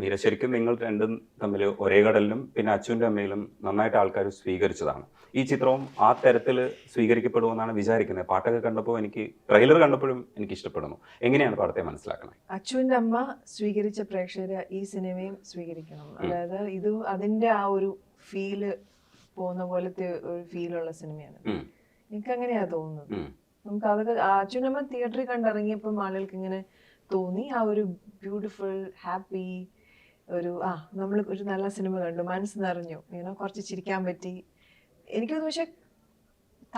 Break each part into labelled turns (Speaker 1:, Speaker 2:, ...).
Speaker 1: മീര ശരിക്കും നിങ്ങൾ രണ്ടും തമ്മിൽ ഒരേ കടലിലും പിന്നെ അച്ഛന്റെ അമ്മയിലും നന്നായിട്ട് ആൾക്കാർ സ്വീകരിച്ചതാണ്. ഈ ചിത്രവും ആ തരത്തിൽ സ്വീകരിക്കപ്പെടുമെന്നാണ് വിചാരിക്കുന്നത്. പാട്ടൊക്കെ കണ്ടപ്പോൾ എനിക്ക് ട്രെയിലർ കണ്ടപ്പോഴും എനിക്ക് ഇഷ്ടപ്പെടുന്നു. എങ്ങനെയാണ് പാടത്തെ മനസ്സിലാക്കുന്നത്
Speaker 2: അച്ഛന്റെ അമ്മ സ്വീകരിച്ച പ്രേക്ഷകരെ ഈ സിനിമയും സ്വീകരിക്കണം. അതായത് ഇത് അതിന്റെ ആ ഒരു ഫീൽ പോകുന്ന പോലത്തെ ഒരു ഫീലുള്ള സിനിമയാണ്. എനിക്ക് അങ്ങനെയാ തോന്നുന്നത്. നമുക്ക് അതൊക്കെ അച്ഛനമ്മ തിയേറ്ററിൽ കണ്ടിറങ്ങിയപ്പോൾ ആളുകൾക്ക് ഇങ്ങനെ തോന്നി. ആ ഒരു ബ്യൂട്ടിഫുൾ ഹാപ്പി ഒരു ആ നമ്മൾ ഒരു നല്ല സിനിമ കണ്ടു മനസ്സ് നിറഞ്ഞു ഇങ്ങനെ കുറച്ച് ചിരിക്കാൻ പറ്റി. എനിക്ക് തോന്നുന്നു പക്ഷെ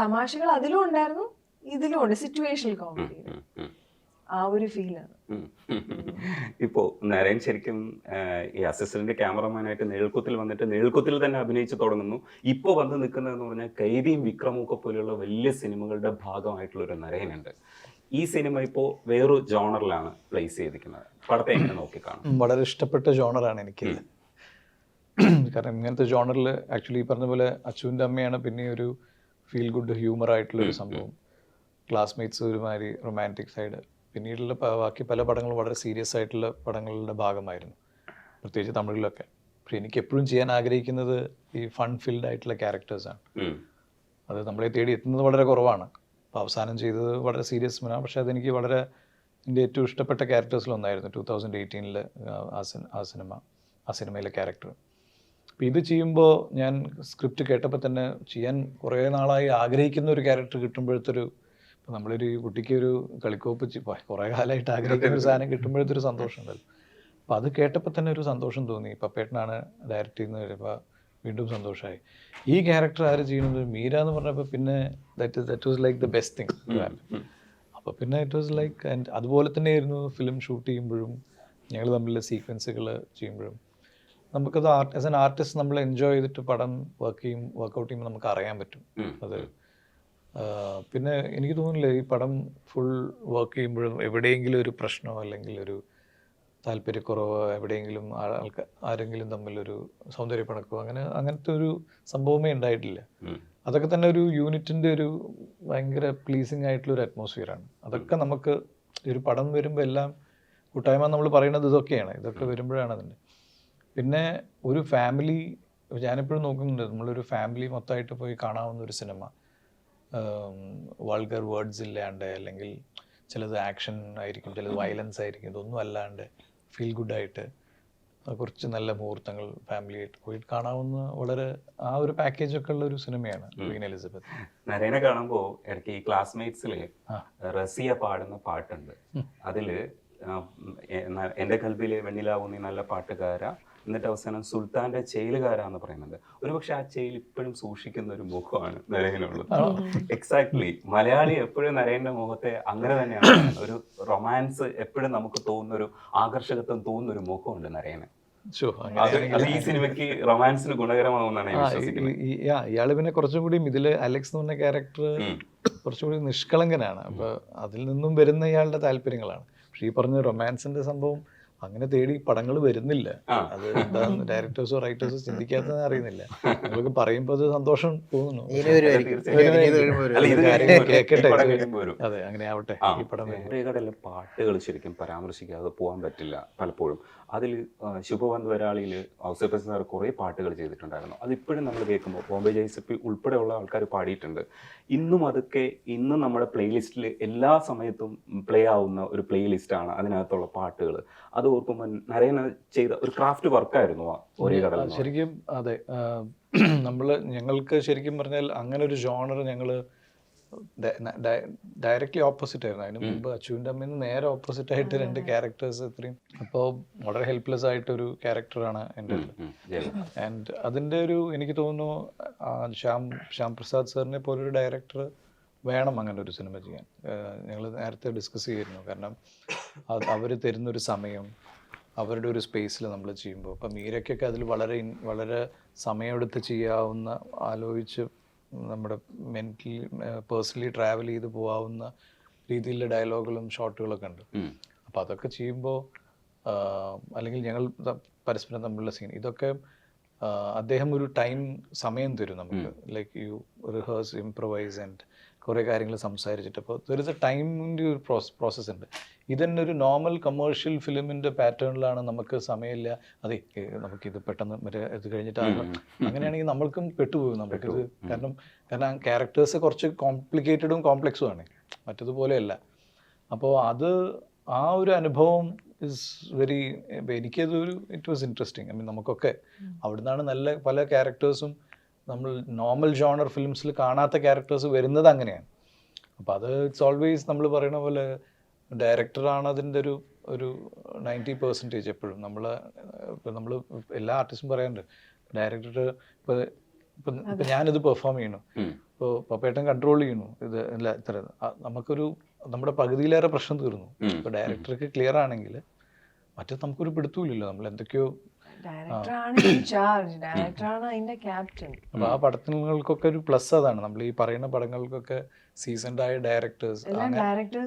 Speaker 2: തമാശകൾ അതിലും ഉണ്ടായിരുന്നു ഇതിലും ഉണ്ട് സിറ്റുവേഷണൽ കോമഡി ആ ഒരു ഫീലാണ്
Speaker 1: ഇപ്പോ നരയൻ ശരിക്കും ഈ അസിസ്റ്റന്റ് ക്യാമറമാനായിട്ട് നേൾക്കുത്തിൽ വന്നിട്ട് നേൾക്കുത്തിൽ തന്നെ അഭിനയിച്ചു തുടങ്ങുന്നു. ഇപ്പൊ വന്ന് നിൽക്കുന്നതെന്ന് പറഞ്ഞാൽ കൈദിയും വിക്രമൊക്കെ പോലെയുള്ള വലിയ സിനിമകളുടെ ഭാഗമായിട്ടുള്ള ഒരു നരേനുണ്ട്. ഈ സിനിമ ഇപ്പോൾ വേറൊരു ജോണറിലാണ് പ്ലേസ് ചെയ്തിരിക്കുന്നത്. പടത്തെ എങ്ങനെ നോക്കിക്കാണും
Speaker 3: വളരെ ഇഷ്ടപ്പെട്ട ജോണറാണ് എനിക്ക്. കാരണം ഇങ്ങനത്തെ ജോണറിൽ ആക്ച്വലി ഈ പറഞ്ഞ പോലെ അച്ചുവിന്റെ അമ്മയാണ് പിന്നെ ഒരു ഫീൽ ഗുഡ് ഹ്യൂമർ ആയിട്ടുള്ള ഒരു സംഭവം. ക്ലാസ്മേറ്റ്സ് ഒരുമാതിരി റൊമാന്റിക് സൈഡ് പിന്നീടുള്ള ബാക്കി പല പടങ്ങളും വളരെ സീരിയസ് ആയിട്ടുള്ള പടങ്ങളുടെ ഭാഗമായിരുന്നു. പ്രത്യേകിച്ച് തമിഴിലൊക്കെ. പക്ഷെ എനിക്ക് എപ്പോഴും ചെയ്യാൻ ആഗ്രഹിക്കുന്നത് ഈ ഫൺ ഫിൽഡ് ആയിട്ടുള്ള ക്യാരക്ടേഴ്സാണ് അത് നമ്മളെ തേടി എത്തുന്നത് വളരെ കുറവാണ്. അപ്പോൾ അവസാനം ചെയ്തത് വളരെ സീരിയസ് സിനിമ പക്ഷേ അതെനിക്ക് വളരെ എന്റെ ഏറ്റവും ഇഷ്ടപ്പെട്ട ക്യാരക്ടേഴ്സിലൊന്നായിരുന്നു ടു തൗസൻഡ് എയ്റ്റീനിൽ ആ സിനിമ ആ സിനിമ ആ സിനിമയിലെ ക്യാരക്ടർ അപ്പോൾ ഇത് ചെയ്യുമ്പോൾ ഞാൻ സ്ക്രിപ്റ്റ് കേട്ടപ്പോൾ തന്നെ ചെയ്യാൻ കുറേ നാളായി ആഗ്രഹിക്കുന്ന ഒരു ക്യാരക്ടർ കിട്ടുമ്പോഴത്തൊരു ഇപ്പോൾ നമ്മളൊരു കുട്ടിക്ക് ഒരു കളിക്കോപ്പ് കുറേ കാലമായിട്ട് ആഗ്രഹിക്കുന്ന ഒരു സാധനം കിട്ടുമ്പോഴത്തൊരു സന്തോഷം ഉണ്ടല്ലോ. അപ്പോൾ അത് കേട്ടപ്പോൾ തന്നെ ഒരു സന്തോഷം തോന്നി. പപ്പേട്ടനാണ് ഡയറക്റ്റ് ചെയ്യുന്നത്. വരുമ്പോൾ വീണ്ടും സന്തോഷമായി ഈ ക്യാരക്ടർ ആര് ചെയ്യുന്നത്? മീര എന്ന് പറഞ്ഞപ്പോൾ പിന്നെ that that was like the best thing അപ്പോൾ പിന്നെ ഇറ്റ് വാസ് ലൈക്ക് ആൻഡ് അതുപോലെ തന്നെയായിരുന്നു ഫിലിം ഷൂട്ട് ചെയ്യുമ്പോഴും ഞങ്ങൾ തമ്മിലുള്ള സീക്വൻസുകൾ ചെയ്യുമ്പോഴും. നമുക്കത് ആർട്ട് ആസ് എൻ ആർട്ടിസ്റ്റ് നമ്മൾ എൻജോയ് ചെയ്തിട്ട് പടം വർക്ക് ചെയ്യും വർക്കൗട്ട് ചെയ്യുമ്പോൾ നമുക്ക് അറിയാൻ പറ്റും. അത് പിന്നെ എനിക്ക് തോന്നുന്നില്ല ഈ പടം ഫുൾ വർക്ക് ചെയ്യുമ്പോഴും എവിടെയെങ്കിലും ഒരു പ്രശ്നമോ അല്ലെങ്കിൽ ഒരു താല്പര്യക്കുറവോ എവിടെയെങ്കിലും ആൾക്ക് ആരെങ്കിലും തമ്മിലൊരു സൗന്ദര്യപ്പണക്കോ അങ്ങനെ അങ്ങനത്തെ ഒരു സംഭവമേ ഉണ്ടായിട്ടില്ല. അതൊക്കെ തന്നെ ഒരു യൂണിറ്റിന്റെ ഒരു ഭയങ്കര പ്ലീസിങ് ആയിട്ടുള്ള ഒരു അറ്റ്മോസ്ഫിയറാണ് അതൊക്കെ നമുക്ക് ഒരു പടം വരുമ്പോൾ എല്ലാം കൂട്ടായ്മ നമ്മൾ പറയുന്നത് ഇതൊക്കെയാണ്. ഇതൊക്കെ വരുമ്പോഴാണ് അതിന്റെ പിന്നെ ഒരു ഫാമിലി ഞാനെപ്പോഴും നോക്കുന്നുണ്ട്. നമ്മളൊരു ഫാമിലി മൊത്തമായിട്ട് പോയി കാണാവുന്ന ഒരു സിനിമ വൾഗർ വേർഡ്സ് ഇല്ലാണ്ട് അല്ലെങ്കിൽ ചിലത് ആക്ഷൻ ആയിരിക്കും ചിലത് വയലൻസ് ആയിരിക്കും ഇതൊന്നും അല്ലാണ്ട് ഫീൽ ഗുഡായിട്ട് കുറച്ച് നല്ല മുഹൂർത്തങ്ങൾ ഫാമിലി ആയിട്ട് പോയി കാണാവുന്ന വളരെ ആ ഒരു പാക്കേജ് ഒക്കെ ഉള്ള ഒരു സിനിമയാണ് ക്വീൻ എലിസബത്ത്
Speaker 1: നരേനെ കാണുമ്പോൾ ഇടയ്ക്ക് ഈ
Speaker 3: ക്ലാസ്മേറ്റ്സിലെ.
Speaker 1: റസിയ പാടുന്ന പാട്ടുണ്ട്. അതിൽ എന്റെ കൽബിലെ വെണ്ണിലാവുന്ന നല്ല പാട്ടുകാര എന്നിട്ട് അവസാനം സുൽത്താന്റെ ചെയിലുകാരാന്ന് പറയുന്നുണ്ട്. ഒരുപക്ഷെ ആ ചെയിൽ ഇപ്പോഴും സൂക്ഷിക്കുന്ന ഒരു മുഖമാണ് നരേനുള്ളത് എക്സാക്ട്ലി മലയാളി എപ്പോഴും നരേന്റെ മുഖത്തെ അങ്ങനെ തന്നെയാണ്. ഒരു റൊമാൻസ് എപ്പോഴും നമുക്ക് തോന്നുന്ന ഒരു ആകർഷകത്വം തോന്നുന്ന ഒരു മുഖമുണ്ട് നരേന്. ഈ സിനിമയ്ക്ക് റൊമാൻസിന്
Speaker 3: ഇയാൾ പിന്നെ കുറച്ചും കൂടി ഇതിൽ അലക്സ് എന്ന് പറഞ്ഞ ക്യാരക്ടർ. കുറച്ചും കൂടി നിഷ്കളങ്കനാണ്. അപ്പൊ അതിൽ നിന്നും വരുന്ന ഇയാളുടെ താല്പര്യങ്ങളാണ്. പക്ഷെ ഈ പറഞ്ഞ റൊമാൻസിന്റെ സംഭവം അങ്ങനെ തേടി പടങ്ങൾ വരുന്നില്ല. അത് എന്താന്ന് ഡയറക്ടേഴ്സോ റൈറ്റേഴ്സോ ചിന്തിക്കാത്തത് അറിയുന്നില്ല. നിങ്ങൾക്ക് പറയുമ്പോൾ അത് സന്തോഷം തോന്നുന്നു.
Speaker 4: വരും.
Speaker 3: അതെ അങ്ങനെ ആവട്ടെ. ഈ പടം
Speaker 1: പാട്ടുകൾ ശരിക്കും പരാമർശിക്കാതെ പോകാൻ പറ്റില്ല പലപ്പോഴും. അതിൽ ശുഭവന്ത് വരാളിയിൽ ഔസേപ്പൻ സാർ കുറേ പാട്ടുകൾ ചെയ്തിട്ടുണ്ടായിരുന്നു. അതിപ്പോഴും നമ്മൾ കേൾക്കുമ്പോൾ ബോംബെ ജൈസപ്പി ഉൾപ്പെടെയുള്ള ആൾക്കാർ പാടിയിട്ടുണ്ട്. ഇന്നും അതൊക്കെ ഇന്നും നമ്മുടെ പ്ലേലിസ്റ്റിൽ എല്ലാ സമയത്തും പ്ലേ ആവുന്ന ഒരു പ്ലേലിസ്റ്റാണ് അതിനകത്തുള്ള പാട്ടുകൾ അത് ഓർക്കുമ്പോൾ നരേന ചെയ്ത ഒരു ക്രാഫ്റ്റ് വർക്കായിരുന്നു ആ ഒരേ കടൽ
Speaker 3: ശരിക്കും അതെ നമ്മൾ ഞങ്ങൾക്ക് ശരിക്കും പറഞ്ഞാൽ അങ്ങനെ ഒരു ജോണർ ഞങ്ങൾ ഡയറക്റ്റ്ലി ഓപ്പോസിറ്റ് ആയിരുന്നു. അതിന് മുമ്പ് അച്ചുവിന്റെ അമ്മയിൽ നിന്ന് നേരെ ഓപ്പോസിറ്റ് ആയിട്ട് രണ്ട് ക്യാരക്ടേഴ്സ് ഇത്രയും. അപ്പോൾ വളരെ ഹെൽപ്ലെസ് ആയിട്ടൊരു ക്യാരക്ടറാണ് എന്റെ ആൻഡ് അതിന്റെ ഒരു എനിക്ക് തോന്നുന്നു ആ, ശ്യാം ശ്യാം പ്രസാദ് സാറിനെ പോലൊരു ഡയറക്ടർ വേണം അങ്ങനെ ഒരു സിനിമ ചെയ്യാൻ ഞങ്ങൾ നേരത്തെ ഡിസ്കസ് ചെയ്തിരുന്നു. കാരണം അവർ തരുന്നൊരു സമയം അവരുടെ ഒരു സ്പേസിൽ നമ്മൾ ചെയ്യുമ്പോൾ അപ്പം മീരയ്ക്കൊക്കെ അതിൽ വളരെ വളരെ സമയമെടുത്ത് ചെയ്യാവുന്ന ആലോചിച്ച് നമ്മുടെ മെന്റലി പേഴ്സണലി ട്രാവൽ ചെയ്ത് പോകാവുന്ന രീതിയിലുള്ള ഡയലോഗുകളും ഷോട്ടുകളൊക്കെ ഉണ്ട്. അപ്പോൾ അതൊക്കെ ചെയ്യുമ്പോൾ അല്ലെങ്കിൽ ഞങ്ങൾ പരസ്പരം തമ്മിലുള്ള സീൻ ഇതൊക്കെ അദ്ദേഹം ഒരു ടൈം സമയം തരും നമുക്ക്. Like you rehearse improvise and കുറേ കാര്യങ്ങൾ സംസാരിച്ചിട്ട്. അപ്പോൾ ദർ ഇസ് എ ടൈമിന്റെ ഒരു പ്രോസ് പ്രോസസ്സ് ഉണ്ട്. ഇതന്നെ ഒരു നോർമൽ കമേഴ്ഷ്യൽ ഫിലിമിന്റെ പാറ്റേണിലാണ് നമുക്ക് സമയമില്ല. അതെ നമുക്കിത് പെട്ടെന്ന് മറ്റേ ഇത് കഴിഞ്ഞിട്ടാണ് അങ്ങനെയാണെങ്കിൽ നമ്മൾക്കും പെട്ടുപോകും നമുക്കിത് കാരണം കാരണം ക്യാരക്ടേഴ്സ് കുറച്ച് കോംപ്ലിക്കേറ്റഡും കോംപ്ലക്സും ആണ്. മറ്റതുപോലെയല്ല. അപ്പോൾ അത് ആ ഒരു അനുഭവം ഇസ് വെരി എനിക്കത് ഒരു it was interesting I mean നമുക്കൊക്കെ അവിടുന്നാണ് നല്ല പല ക്യാരക്ടേഴ്സും നമ്മൾ നോർമൽ ജോണർ ഫിലിംസിൽ കാണാത്ത ക്യാരക്ടേഴ്സ് വരുന്നത് അങ്ങനെയാണ്. അപ്പോൾ അത് ഇറ്റ്സ് ഓൾവേസ് നമ്മൾ പറയുന്ന പോലെ ഡയറക്ടറാണ് അതിന്റെ ഒരു ഒരു നയന്റി പെർസെന്റേജ് എപ്പോഴും. നമ്മൾ ഇപ്പം നമ്മൾ എല്ലാ ആർട്ടിസ്റ്റും പറയാറുണ്ട് ഡയറക്ടർ ഇപ്പോൾ ഇപ്പം ഇപ്പം ഞാനിത് പെർഫോം ചെയ്യണു. ഇപ്പോൾ പപ്പേട്ടൻ കൺട്രോൾ ചെയ്യണു ഇത് അല്ല ഇത്ര നമുക്കൊരു നമ്മുടെ പകുതിയിലേറെ പ്രശ്നം തീർന്നു. ഇപ്പോൾ ഡയറക്ടർക്ക് ക്ലിയർ ആണെങ്കിൽ മറ്റേ നമുക്കൊരു പിടുത്തൂലല്ലോ നമ്മൾ എന്തൊക്കെയോ
Speaker 2: ഡയറക്ടറാണ് ഇൻചാർജ്. ഡയറക്ടറാണ് അതിന്റെ ക്യാപ്റ്റൻ.
Speaker 3: അപ്പോൾ ആ പടത്തിനൊക്കെ ഒരു പ്ലസ് അതാണ്. നമ്മൾ ഈ പറയുന്ന പടങ്ങൾക്കൊക്കെ സീസൺഡ് ആയ ഡയറക്ടേഴ്സ്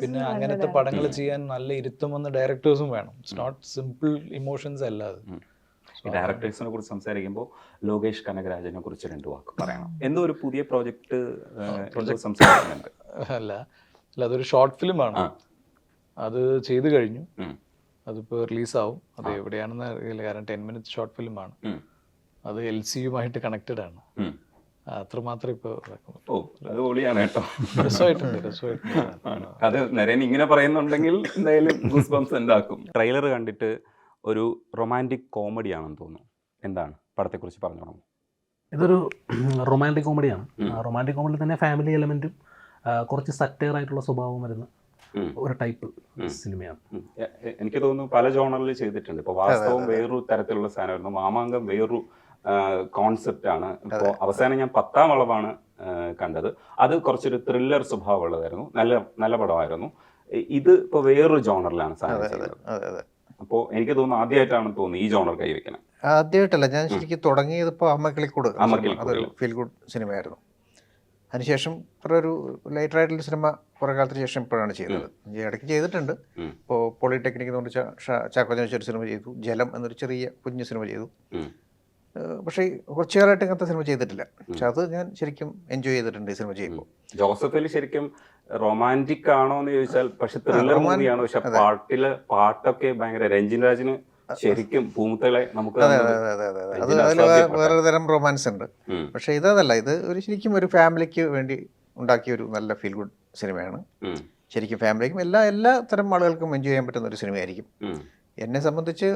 Speaker 3: പിന്നെ അങ്ങനത്തെ പടങ്ങൾ ചെയ്യാൻ നല്ല ഇരുത്തം വന്ന ഡയറക്ടേഴ്സും വേണം. ഇറ്റ്സ് നോട്ട് സിമ്പിൾ ഇമോഷൻസ് അല്ല അത്.
Speaker 1: ഡയറക്ടേഴ്സിനെ കുറിച്ച് സംസാരിക്കുമ്പോൾ ലോകേഷ് കനകരാജനെ കുറിച്ച് രണ്ട് വാക്ക് പറയണം. എന്തോ ഒരു പുതിയ പ്രോജക്റ്റ് സംസാരിക്കുന്നുണ്ട്.
Speaker 3: അല്ല അല്ല അതൊരു ഷോർട്ട് ഫിലിം
Speaker 1: ആണ്
Speaker 3: അത് ചെയ്തു കഴിഞ്ഞു. അതിപ്പോൾ റിലീസാവും. അത് എവിടെയാണെന്ന് അറിയില്ല. കാരണം ടെൻ മിനിറ്റ് ഷോർട്ട് ഫിലിം
Speaker 1: ആണ്
Speaker 3: അത് എൽ സിയുമായിട്ട് കണക്റ്റഡ് ആണ്. അത്രമാത്രം ഇപ്പോൾ
Speaker 1: ഓ അത് പൊളിയാണ് കേട്ടോ.
Speaker 3: രസമായിട്ടുണ്ട് രസമായിട്ടുണ്ട്.
Speaker 1: ആണ്. അത് നരേൻ ഇങ്ങനെ പറയുന്നുണ്ടെങ്കിൽ എന്തായാലും ഗൂസ് ബംസ് ഉണ്ടാക്കും ട്രെയിലർ കണ്ടിട്ട് ഒരു റൊമാന്റിക് കോമഡി ആണെന്ന് തോന്നുന്നു. എന്താണ്? പടത്തെക്കുറിച്ച് പറഞ്ഞോളാം
Speaker 4: ഇതൊരു റൊമാന്റിക് കോമഡിയാണ്. റൊമാന്റിക് കോമഡി തന്നെ ഫാമിലി എലമെന്റും കുറച്ച് സറ്റയർ ആയിട്ടുള്ള സ്വഭാവം വരുന്ന. ഒരു ടൈപ്പ് സിനിമയാണ്.
Speaker 1: എനിക്ക് തോന്നുന്നു പല ജോണറിൽ ചെയ്തിട്ടുണ്ട്. ഇപ്പൊ വാസ്തവം വേറൊരു തരത്തിലുള്ള സാധനമായിരുന്നു. മാമാങ്കം വേറൊരു കോൺസെപ്റ്റ് ആണ്. ഇപ്പോൾ അവസാനം ഞാൻ പത്താം വളവാണ് കണ്ടത്. അത് കുറച്ചൊരു ത്രില്ലർ സ്വഭാവമുള്ളതായിരുന്നു. നല്ല നല്ല പടമായിരുന്നു. ഇത് ഇപ്പോൾ വേറൊരു ജോണറിലാണ് സാധനം ചെയ്യുന്നത്
Speaker 5: അതെ അതെ
Speaker 1: അപ്പോൾ എനിക്ക് തോന്നുന്നു ആദ്യമായിട്ടാണ് തോന്നുന്നത് ഈ ജോണർ കൈവയ്ക്കണം
Speaker 5: ആദ്യമായിട്ടല്ല ഞാൻ ശരിക്കും തുടങ്ങിയത് ഇപ്പോൾ അമ്മക്കിളിക്കൂട് ഫീൽ ഗുഡ് സിനിമയായിരുന്നു. അതിനുശേഷം കുറേ ഒരു ലൈറ്റർ ആയിട്ടുള്ള സിനിമ കുറേ കാലത്തിന് ശേഷം ഇപ്പോഴാണ് ചെയ്തത്. ഇടയ്ക്ക് ചെയ്തിട്ടുണ്ട്. ഇപ്പോൾ പോളിടെക്നിക് എന്ന് പറഞ്ഞ ഒരു സിനിമ ചെയ്തു. ജലം എന്നൊരു ചെറിയ കുഞ്ഞു സിനിമ ചെയ്തു. പക്ഷേ കുറച്ചു കാലമായിട്ട് ഇങ്ങനത്തെ സിനിമ ചെയ്തിട്ടില്ല. പക്ഷെ അത് ഞാൻ ശരിക്കും എൻജോയ് ചെയ്തിട്ടുണ്ട് ഈ സിനിമ ചെയ്യുമ്പോൾ.
Speaker 1: ജോസഫിൽ ശരിക്കും റൊമാന്റിക് ആണോ എന്ന് ചോദിച്ചാൽ പക്ഷെ ത്രില്ലർ പക്ഷെ പാട്ടിൽ പാട്ടൊക്കെ ഭയങ്കര രഞ്ജിൻ രാജിന് ശരിക്കും പൂമുത്തകളെ നമുക്ക്
Speaker 5: അതെ അതിൽ
Speaker 1: അസാധ്യപ്പെട്ട.
Speaker 5: തരം റൊമാൻസ് ഉണ്ട്. പക്ഷെ ഇതല്ല ഇത് ഒരു ശരിക്കും ഒരു ഫാമിലിക്ക് വേണ്ടി ഉണ്ടാക്കിയ ഒരു നല്ല ഫീൽ ഗുഡ് സിനിമയാണ്. ശരിക്കും ഫാമിലിക്കും എല്ലാ എല്ലാ തരം ആളുകൾക്കും എൻജോയ് ചെയ്യാൻ പറ്റുന്ന ഒരു സിനിമയായിരിക്കും.
Speaker 1: ആയിരിക്കും
Speaker 5: എന്നെ സംബന്ധിച്ച്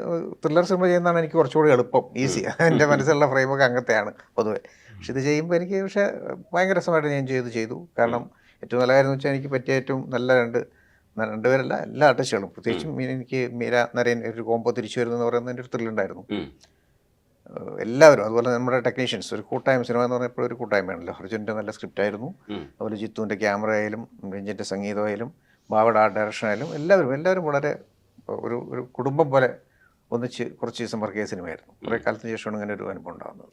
Speaker 5: ത്രില്ലർ സിനിമ ചെയ്യുന്നതാണ് എനിക്ക് കുറച്ചുകൂടി എളുപ്പം ഈസി എന്റെ മനസ്സിലുള്ള ഫ്രെയിമൊക്കെ അങ്ങനത്തെയാണ് പൊതുവെ. പക്ഷെ ഇത് ചെയ്യുമ്പോൾ എനിക്ക് പക്ഷേ ഭയങ്കര രസമായിട്ട് ഞാൻ ചെയ്ത് ചെയ്തു. കാരണം ഏറ്റവും നല്ല കാര്യം എന്ന് വെച്ചാൽ എനിക്ക് പറ്റിയ ഏറ്റവും നല്ല രണ്ട് രണ്ടുപേരല്ല എല്ലാ ആർട്ടിസ്റ്റുകളും പ്രത്യേകിച്ചും എനിക്ക് മീര നരയൻ ഒരു കോമ്പോ തിരിച്ചു വരുന്നു പറയുന്നതിന്റെ ഒരു ത്രില്ലുണ്ടായിരുന്നു. എല്ലാവരും അതുപോലെ നമ്മുടെ ടെക്നീഷ്യൻസ് ഒരു കൂട്ടായ്മ സിനിമ എന്ന് പറഞ്ഞപ്പോൾ ഒരു കൂട്ടായ്മയാണല്ലോ. അർജുന്റെ നല്ല സ്ക്രിപ്റ്റ് ആയിരുന്നു അതുപോലെ ജിത്തുവിന്റെ ക്യാമറ ആയാലും രഞ്ജിന്റെ സംഗീതമായാലും ബാബയുടെ ആർട്ട് ഡയറക്ഷൻ ആയാലും എല്ലാവരും എല്ലാവരും വളരെ ഒരു ഒരു കുടുംബം പോലെ ഒന്നിച്ച് കുറച്ച് ദിവസം വർക്ക് ചെയ്ത സിനിമയായിരുന്നു. കുറേ കാലത്തിന് ശേഷമാണ് ഇങ്ങനെ ഒരു അനുഭവം ഉണ്ടാകുന്നത്.